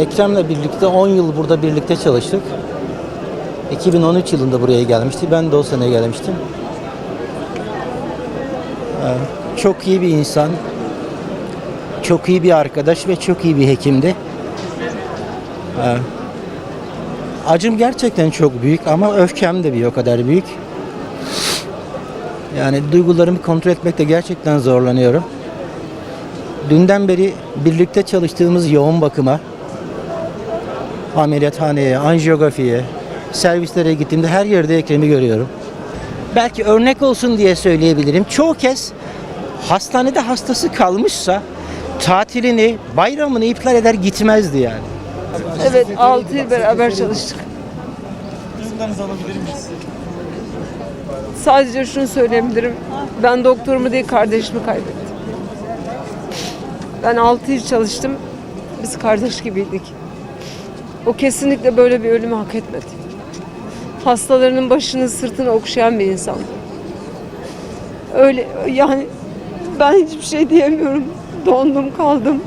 Ekrem'le birlikte 10 yıl burada birlikte çalıştık. 2013 yılında buraya gelmişti. Ben de o sene gelmiştim. Ee, Çok iyi bir insan. Çok iyi bir arkadaş ve çok iyi bir hekimdi. Ee, Acım gerçekten çok büyük ama öfkem de bir o kadar büyük. Yani duygularımı kontrol etmekte gerçekten zorlanıyorum. Dünden beri birlikte çalıştığımız yoğun bakıma, ameliyathaneye, anjiyografiye, servislere gittiğimde her yerde Ekrem'i görüyorum. Belki örnek olsun diye söyleyebilirim. Çoğu kez hastanede hastası kalmışsa tatilini, bayramını iptal eder gitmezdi yani. Evet 6 yıl beraber çalıştık. Duygularınızı alabilir miyiz? Sadece şunu söyleyebilirim. Ben doktorumu değil kardeşimi kaybettim. Ben 6 yıl çalıştım. Biz kardeş gibiydik. O kesinlikle böyle bir ölümü hak etmedi. Hastalarının başını sırtını okşayan bir insandı. Öyle yani ben hiçbir şey diyemiyorum. Dondum kaldım.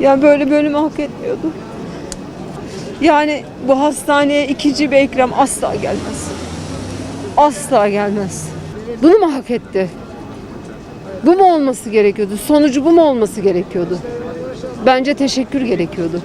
Yani böyle bir ölümü hak etmiyordu. Yani bu hastaneye ikinci bir Ekrem asla gelmez. Asla gelmez. Bunu mu hak etti? Bu mu olması gerekiyordu? Sonucu bu mu olması gerekiyordu? Bence teşekkür gerekiyordu.